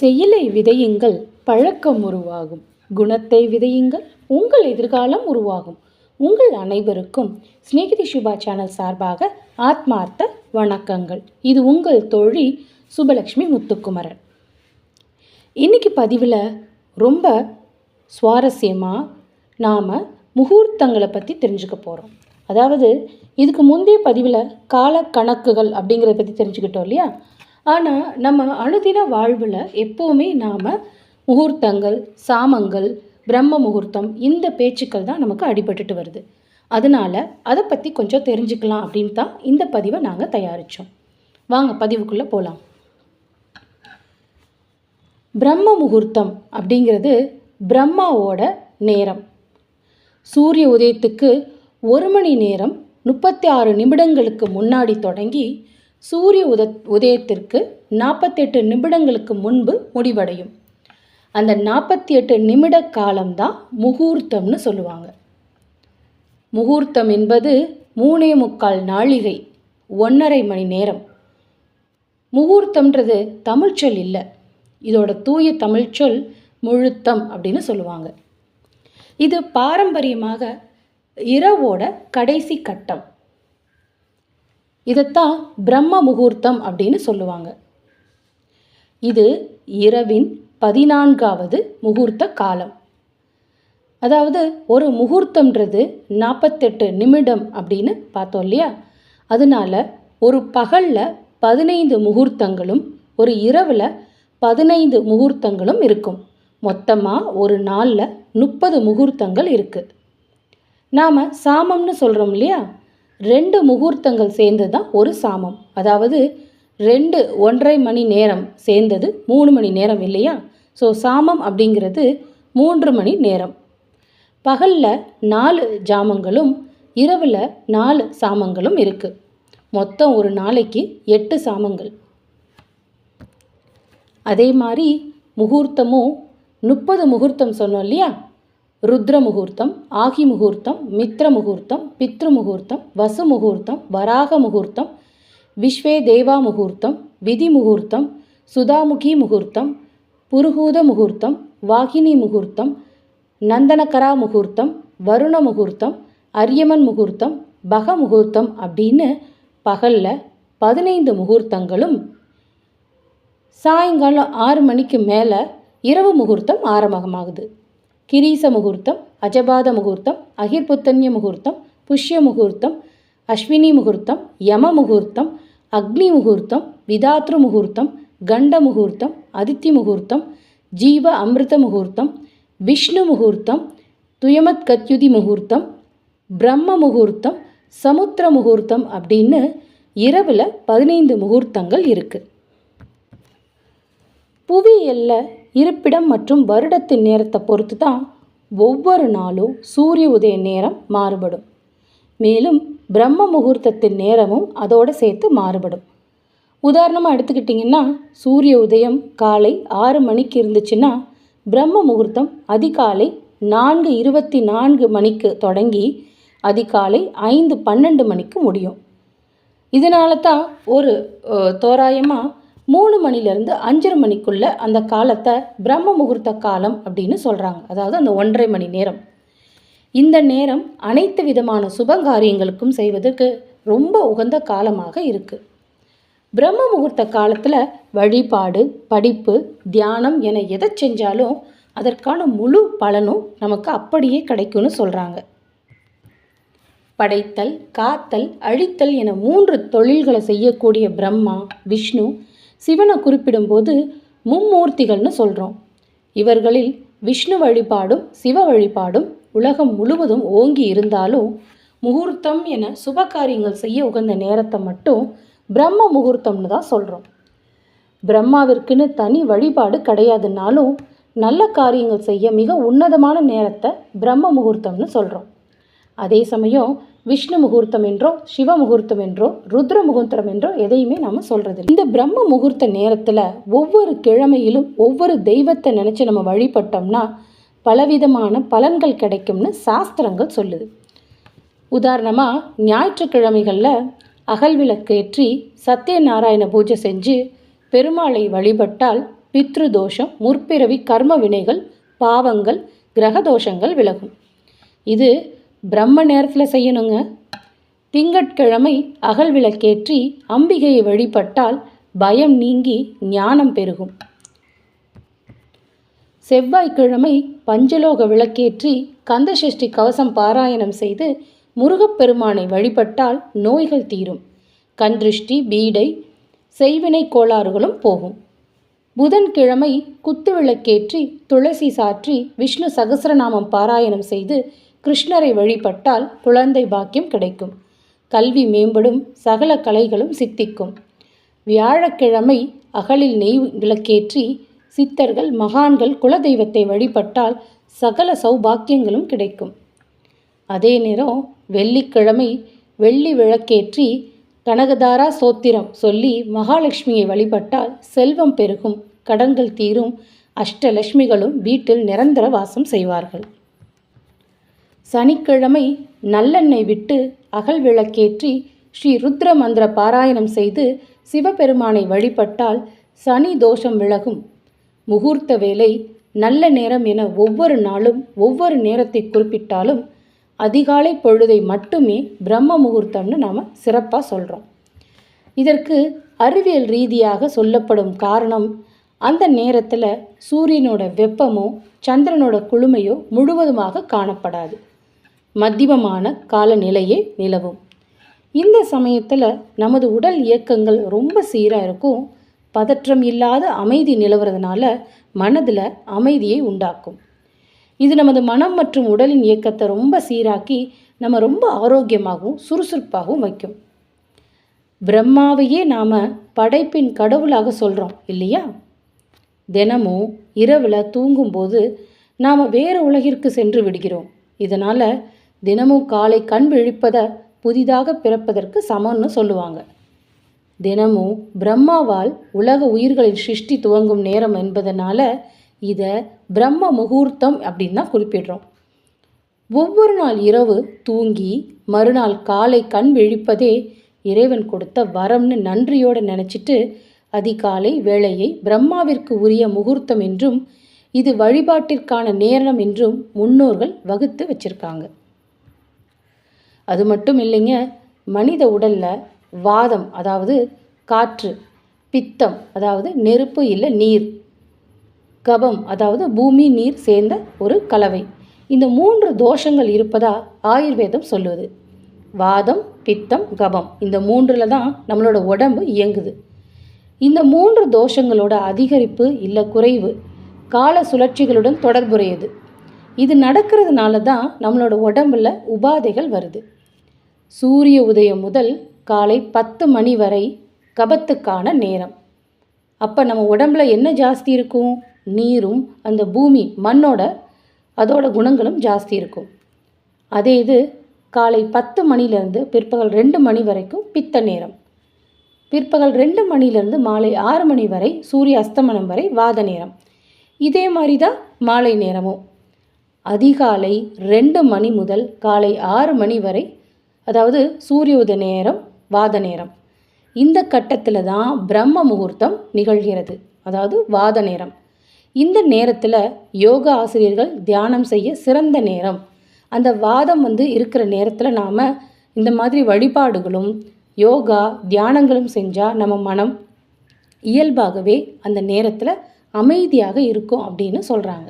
செயலை விதையுங்கள் பழக்கம் உருவாகும். குணத்தை விதையுங்கள் உங்கள் எதிர்காலம் உருவாகும். உங்கள் அனைவருக்கும் ஸ்நேகிதி சுபா சேனல் சார்பாக ஆத்மார்த்த வணக்கங்கள். இது உங்கள் தோழி சுபலக்ஷ்மி முத்துக்குமரன். இன்னைக்கு பதிவில் ரொம்ப சுவாரஸ்யமாக நாம் முகூர்த்தங்களை பற்றி தெரிஞ்சுக்க போகிறோம் அதாவது இதுக்கு முந்தைய பதிவில் கால கணக்குகள் அப்படிங்கிறத பற்றி தெரிஞ்சுக்கிட்டோம் இல்லையா? ஆனால் நம்ம அனுதின வாழ்வில் எப்போவுமே நாம் முகூர்த்தங்கள் சாமங்கள் பிரம்ம முகூர்த்தம் இந்த பேச்சுக்கள் தான் நமக்கு அடிபட்டுட்டு வருது. அதனால் அதை பற்றி கொஞ்சம் தெரிஞ்சுக்கலாம் அப்படின்னு தான் இந்த பதிவை நாங்கள் தயாரித்தோம் வாங்க பதிவுக்குள்ளே போகலாம் பிரம்ம முகூர்த்தம் அப்படிங்கிறது பிரம்மாவோட நேரம். சூரிய உதயத்துக்கு ஒரு மணி நேரம் முப்பத்தி ஆறு நிமிடங்களுக்கு முன்னாடி தொடங்கி சூரிய உத உதயத்திற்கு நாற்பத்தெட்டு நிமிடங்களுக்கு முன்பு முடிவடையும். அந்த நாற்பத்தி எட்டு நிமிட காலம்தான் முகூர்த்தம்னு சொல்லுவாங்க. முகூர்த்தம் என்பது மூணே முக்கால் நாழிகை ஒன்றரை மணி நேரம். முகூர்த்தம்ன்றது தமிழ்ச்சொல் இல்லை. இதோட தூய தமிழ்ச்சொல் முழுத்தம் அப்படின்னு சொல்லுவாங்க. இது பாரம்பரியமாக இரவோட கடைசி கட்டம். இதைத்தான் பிரம்ம முகூர்த்தம் அப்படின்னு சொல்லுவாங்க. இது இரவின் பதினான்காவது முகூர்த்த காலம். அதாவது ஒரு முகூர்த்தம்ன்றது நாற்பத்தெட்டு நிமிடம் அப்படின்னு பார்த்தோம் இல்லையா? அதனால ஒரு பகலில் பதினைந்து முகூர்த்தங்களும் ஒரு இரவில் பதினைந்து முகூர்த்தங்களும் இருக்கும். மொத்தமாக ஒரு நாளில் முப்பது முகூர்த்தங்கள் இருக்குது நாம் சாமம்னு சொல்கிறோம் இல்லையா? ரெண்டு முகூர்த்தங்கள் சேர்ந்தது தான் ஒரு சாமம். அதாவது ரெண்டு ஒன்றரை மணி நேரம் சேர்ந்தது மூணு மணி நேரம் இல்லையா? ஸோ சாமம் அப்படிங்கிறது மூன்று மணி நேரம். பகலில் நாலு ஜாமங்களும் இரவில் நாலு சாமங்களும் இருக்குது மொத்தம் ஒரு நாளைக்கு எட்டு சாமங்கள். அதே மாதிரி முகூர்த்தமும் முப்பது முகூர்த்தம் சொன்னோம் இல்லையா? ருத்ர முகூர்த்தம் ஆகி முகூர்த்தம் மித்ர முகூர்த்தம் பித்ரு முகூர்த்தம் வசு முகூர்த்தம் வராக முகூர்த்தம் விஸ்வே தேவா முகூர்த்தம் விதி முகூர்த்தம் சுதாமுகி முகூர்த்தம் புருகூத முகூர்த்தம் வாகினி முகூர்த்தம் நந்தனகரா முகூர்த்தம் வருண முகூர்த்தம் அரியமன் முகூர்த்தம் பக முகூர்த்தம் அப்படின்னு பகலில் பதினைந்து முகூர்த்தங்களும் சாயங்காலம் ஆறு மணிக்கு மேலே இரவு முகூர்த்தம் ஆரம்பமாகுது. கிரீச முகூர்த்தம் அஜபாத முகூர்த்தம் அகிர்புத்தன்ய முகூர்த்தம் புஷ்ய முகூர்த்தம் அஸ்வினி முகூர்த்தம் யம முகூர்த்தம் அக்னி முகூர்த்தம் விதாத்ரு முகூர்த்தம் கண்ட முகூர்த்தம் அதித்தி முகூர்த்தம் ஜீவ அமிர்த முகூர்த்தம் விஷ்ணு முகூர்த்தம் துயமத் கத்யுதி முகூர்த்தம் பிரம்ம முகூர்த்தம் சமுத்திர முகூர்த்தம் அப்படின்னு இரவில் பதினைந்து முகூர்த்தங்கள் இருக்குது புவியியல்ல இருப்பிடம் மற்றும் வருடத்தின் நேரத்தை பொறுத்து தான் ஒவ்வொரு நாளும் சூரிய உதய நேரம் மாறுபடும். மேலும் பிரம்ம முகூர்த்தத்தின் நேரமும் அதோடு சேர்த்து மாறுபடும். உதாரணமாக எடுத்துக்கிட்டிங்கன்னா சூரிய உதயம் காலை ஆறு மணிக்கு இருந்துச்சுன்னா பிரம்ம முகூர்த்தம் அதிகாலை நான்கு இருபத்தி நான்கு மணிக்கு தொடங்கி அதிகாலை ஐந்து பன்னெண்டு மணிக்கு முடியும். இதனால தான் ஒரு தோராயமாக மூணு மணிலேருந்து அஞ்சரை மணிக்குள்ளே அந்த காலத்தை பிரம்ம முகூர்த்த காலம் அப்படின்னு சொல்கிறாங்க அதாவது அந்த ஒன்றரை மணி நேரம். இந்த நேரம் அனைத்து விதமான சுபகாரியங்களுக்கும் செய்வதற்கு ரொம்ப உகந்த காலமாக இருக்குது பிரம்ம முகூர்த்த காலத்தில் வழிபாடு படிப்பு தியானம் என எதை செஞ்சாலும் அதற்கான முழு பலனும் நமக்கு அப்படியே கிடைக்கும்னு சொல்கிறாங்க படைத்தல் காத்தல் அழித்தல் என மூன்று தொழில்களை செய்யக்கூடிய பிரம்மா விஷ்ணு சிவனை குறிப்பிடும்போது மும்மூர்த்திகள்னு சொல்கிறோம் இவர்களில் விஷ்ணு வழிபாடும் சிவ வழிபாடும் உலகம் முழுவதும் ஓங்கி இருந்தாலும் முகூர்த்தம் என சுப காரியங்கள் செய்ய உகந்த நேரத்தை மட்டும் பிரம்ம முகூர்த்தம்னு தான் சொல்கிறோம் பிரம்மாவிற்குன்னு தனி வழிபாடு கிடையாதுனாலும் நல்ல காரியங்கள் செய்ய மிக உன்னதமான நேரத்தை பிரம்ம முகூர்த்தம்னு சொல்கிறோம் அதே சமயம் விஷ்ணு முகூர்த்தம் என்றோ சிவ முகூர்த்தம் என்றோ ருத்ர முகூர்த்தம் என்றோ எதையுமே நம்ம சொல்கிறது இந்த பிரம்ம முகூர்த்த நேரத்தில் ஒவ்வொரு கிழமையிலும் ஒவ்வொரு தெய்வத்தை நினச்சி நம்ம வழிபட்டோம்னா பலவிதமான பலன்கள் கிடைக்கும்னு சாஸ்திரங்கள் சொல்லுது. உதாரணமாக ஞாயிற்றுக்கிழமைகளில் அகல் விளக்கு ஏற்றி சத்யநாராயண பூஜை செஞ்சு பெருமாளை வழிபட்டால் பித்ரு தோஷம் முற்பிறவி கர்ம வினைகள் பாவங்கள் கிரக தோஷங்கள் விலகும். இது பிரம்ம நேரத்தில் செய்யணுங்க. திங்கட்கிழமை அகல் விளக்கேற்றி அம்பிகையை வழிபட்டால் பயம் நீங்கி ஞானம் பெருகும். செவ்வாய்க்கிழமை பஞ்சலோக விளக்கேற்றி கந்தசஷ்டி கவசம் பாராயணம் செய்து முருகப்பெருமானை வழிபட்டால் நோய்கள் தீரும். கந்திருஷ்டி பீடை செய்வினை கோளாறுகளும் போகும். புதன்கிழமை குத்து விளக்கேற்றி துளசி சாற்றி விஷ்ணு சகசரநாமம் பாராயணம் செய்து கிருஷ்ணரை வழிபட்டால் குழந்தை பாக்கியம் கிடைக்கும். கல்வி மேம்படும் சகல கலைகளும் சித்திக்கும். வியாழக்கிழமை அகலில் நெய் விளக்கேற்றி சித்தர்கள் மகான்கள் குலதெய்வத்தை வழிபட்டால் சகல சௌபாக்கியங்களும் கிடைக்கும். அதே நேரம் வெள்ளிக்கிழமை வெள்ளி விளக்கேற்றி கனகதாரா சோத்திரம் சொல்லி மகாலட்சுமியை வழிபட்டால் செல்வம் பெருகும் கடன்கள் தீரும் அஷ்டலட்சுமிகளும் வீட்டில் நிரந்தர வாசம் செய்வார்கள். சனிக்கிழமை நல்லெண்ணெய் விட்டு அகல் விளக்கேற்றி ஸ்ரீ ருத்ர மந்திர பாராயணம் செய்து சிவபெருமானை வழிபட்டால் சனி தோஷம் விலகும். முகூர்த்த வேலை நல்ல நேரம் என ஒவ்வொரு நாளும் ஒவ்வொரு நேரத்தை குறிப்பிட்டாலும் அதிகாலை பொழுதை மட்டுமே பிரம்ம முகூர்த்தம்னு நாம் சிறப்பாக சொல்கிறோம் இதற்கு அறிவியல் ரீதியாக சொல்லப்படும் காரணம் அந்த நேரத்தில் சூரியனோட வெப்பமோ சந்திரனோட குளுமையோ முழுவதுமாக காணப்படாது. மத்தியமமான காலநிலையே நிலவும். இந்த சமயத்தில் நமது உடல் இயக்கங்கள் ரொம்ப சீராக இருக்கும். பதற்றம் இல்லாத அமைதி நிலவுறதுனால மனதில் அமைதியை உண்டாக்கும். இது நமது மனம் மற்றும் உடலின் இயக்கத்தை ரொம்ப சீராக்கி நம்ம ரொம்ப ஆரோக்கியமாகவும் சுறுசுறுப்பாகவும் வைக்கும். பிரம்மாவையே நாம் படைப்பின் கடவுளாக சொல்கிறோம் இல்லையா? தினமும் இரவில் தூங்கும்போது நாம் வேறு உலகிற்கு சென்று விடுகிறோம். இதனால் தினமும் காலை கண் விழிப்பதை புதிதாக பிறப்பதற்கு சமம்னு சொல்லுவாங்க. தினமும் பிரம்மாவால் உலக உயிர்களின் சிருஷ்டி துவங்கும் நேரம் என்பதனால இதை பிரம்ம முகூர்த்தம் அப்படின்னு தான் குறிப்பிடுறோம். ஒவ்வொரு நாள் இரவு தூங்கி மறுநாள் காலை கண் விழிப்பதே இறைவன் கொடுத்த வரம்னு நன்றியோடு நினச்சிட்டு அதிகாலை வேளையை பிரம்மாவிற்கு உரிய முகூர்த்தம் என்றும் இது வழிபாட்டிற்கான நேரம் என்றும் முன்னோர்கள் வகுத்து வச்சிருக்காங்க. அது மட்டும் இல்லைங்க மனித உடலில் வாதம் அதாவது காற்று பித்தம் அதாவது நெருப்பு இல்லை நீர் கபம் அதாவது பூமி நீர் சேர்ந்த ஒரு கலவை. இந்த மூன்று தோஷங்கள் இருப்பதா ஆயுர்வேதம் சொல்லுவது வாதம் பித்தம் கபம் இந்த மூன்றில் தான் நம்மளோட உடம்பு இயங்குது. இந்த மூன்று தோஷங்களோட அதிகரிப்பு இல்லை குறைவு கால சுழற்சிகளுடன் தொடர்புடையது. இது நடக்கிறதுனால தான் நம்மளோட உடம்புல உபாதைகள் வருது. சூரிய உதயம் முதல் காலை பத்து மணி வரை கபத்துக்கான நேரம். அப்போ நம்ம உடம்புல என்ன ஜாஸ்தி இருக்கும்? நீரும் அந்த பூமி மண்ணோட அதோட குணங்களும் ஜாஸ்தி இருக்கும். அதே இது காலை பத்து மணிலேருந்து பிற்பகல் ரெண்டு மணி வரைக்கும் பித்த நேரம். பிற்பகல் ரெண்டு மணிலேருந்து மாலை ஆறு மணி வரை சூரிய அஸ்தமனம் வரை வாத நேரம். இதே மாதிரி தான் மாலை நேரமும். அதிகாலை ரெண்டு மணி முதல் காலை ஆறு மணி வரை அதாவது சூரிய உதய நேரம் வாத நேரம். இந்த கட்டத்தில் தான் பிரம்ம முகூர்த்தம் நிகழ்கிறது. அதாவது வாத நேரம். இந்த நேரத்தில் யோகா ஆசிரியர்கள் தியானம் செய்ய சிறந்த நேரம். அந்த வாதம் வந்து இருக்கிற நேரத்தில் நாம் இந்த மாதிரி வழிபாடுகளும் யோகா தியானங்களும் செஞ்சால் நம்ம மனம் இயல்பாகவே அந்த நேரத்தில் அமைதியாக இருக்கும் அப்படின்னு சொல்கிறாங்க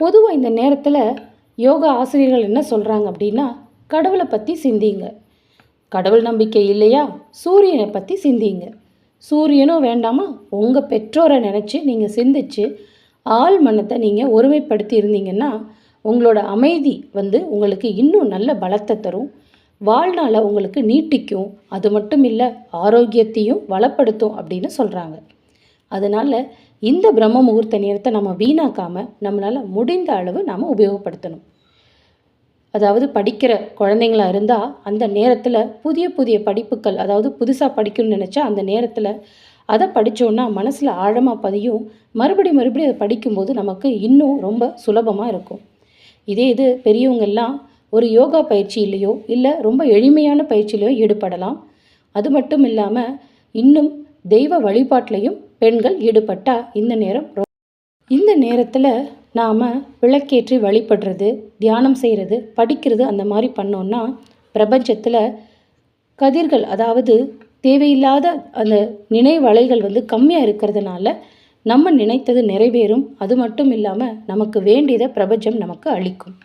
பொதுவாக இந்த நேரத்தில் யோகா ஆசிரியர்கள் என்ன சொல்கிறாங்க அப்படின்னா கடவுளை பற்றி சிந்திங்க. கடவுள் நம்பிக்கை இல்லையா? சூரியனை பற்றி சிந்திங்க. சூரியனும் வேண்டாமா? உங்கள் பெற்றோரை நினச்சி நீங்கள் சிந்திச்சு ஆள் மனத்தை நீங்கள் ஒருமைப்படுத்தி இருந்தீங்கன்னா உங்களோட அமைதி வந்து உங்களுக்கு இன்னும் நல்ல பலத்தை தரும். வாழ்நாளை உங்களுக்கு நீட்டிக்கும். அது மட்டும் இல்லை ஆரோக்கியத்தையும் வளப்படுத்தும் அப்படின்னு சொல்கிறாங்க அதனால் இந்த பிரம்ம முகூர்த்த நேரத்தை நம்ம வீணாக்காமல் நம்மளால் முடிந்த அளவு நாம் உபயோகப்படுத்தணும். அதாவது படிக்கிற குழந்தைங்களா இருந்தால் அந்த நேரத்தில் புதிய புதிய படிப்புகள் அதாவது புதுசாக படிக்கணும்னு நினச்சா அந்த நேரத்தில் அதை படித்தோன்னா மனசில் ஆழமாக பதியும். மறுபடி மறுபடியும் அதை படிக்கும்போது நமக்கு இன்னும் ரொம்ப சுலபமாக இருக்கும். இதே இது பெரியவங்கெல்லாம் ஒரு யோகா பயிற்சியிலையோ இல்லை ரொம்ப எளிமையான பயிற்சியிலையோ ஈடுபடலாம். அது மட்டும் இல்லாமல் இன்னும் தெய்வ வழிபாட்டிலையும் பெண்கள் ஈடுபட்டால் இந்த நேரம் இந்த நேரத்தில் நாம் விளக்கேற்றி வழிபடுறது தியானம் செய்கிறது படிக்கிறது அந்த மாதிரி பண்ணோன்னா பிரபஞ்சத்தில் கதிர்கள் அதாவது தேவையில்லாத அந்த நினைவலைகள் வந்து கம்மியாக இருக்கிறதுனால நம்ம நினைத்தது நிறைவேறும். அது மட்டும் இல்லாமல் நமக்கு வேண்டியதை பிரபஞ்சம் நமக்கு அளிக்கும்.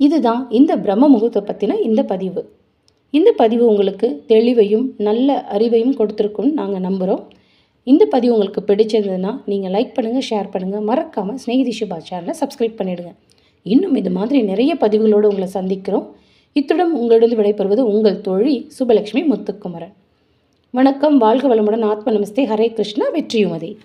இதுதான் இந்த பிரம்ம முகூர்த்தம் பற்றின இந்த பதிவு. இந்த பதிவு உங்களுக்கு தெளிவையும் நல்ல அறிவையும் கொடுத்துருக்குன்னு நாங்கள் நம்புகிறோம் இந்த பதிவு உங்களுக்கு பிடிச்சிருந்ததுன்னா நீங்கள் லைக் பண்ணுங்கள் ஷேர் பண்ணுங்கள் மறக்காமல் ஸ்நேகிதி சுபா சேனலை சப்ஸ்கிரைப் பண்ணிவிடுங்க இன்னும் இது மாதிரி நிறைய பதிவுகளோடு உங்களை சந்திக்கிறோம். இத்துடன் உங்களிடம் விடைபெறுவது உங்கள் தோழி சுபலட்சுமி முத்துக்குமரன். வணக்கம் வாழ்க வளமுடன். ஆத்ம நமஸ்தே. ஹரே கிருஷ்ணா. வெற்றியுமதி.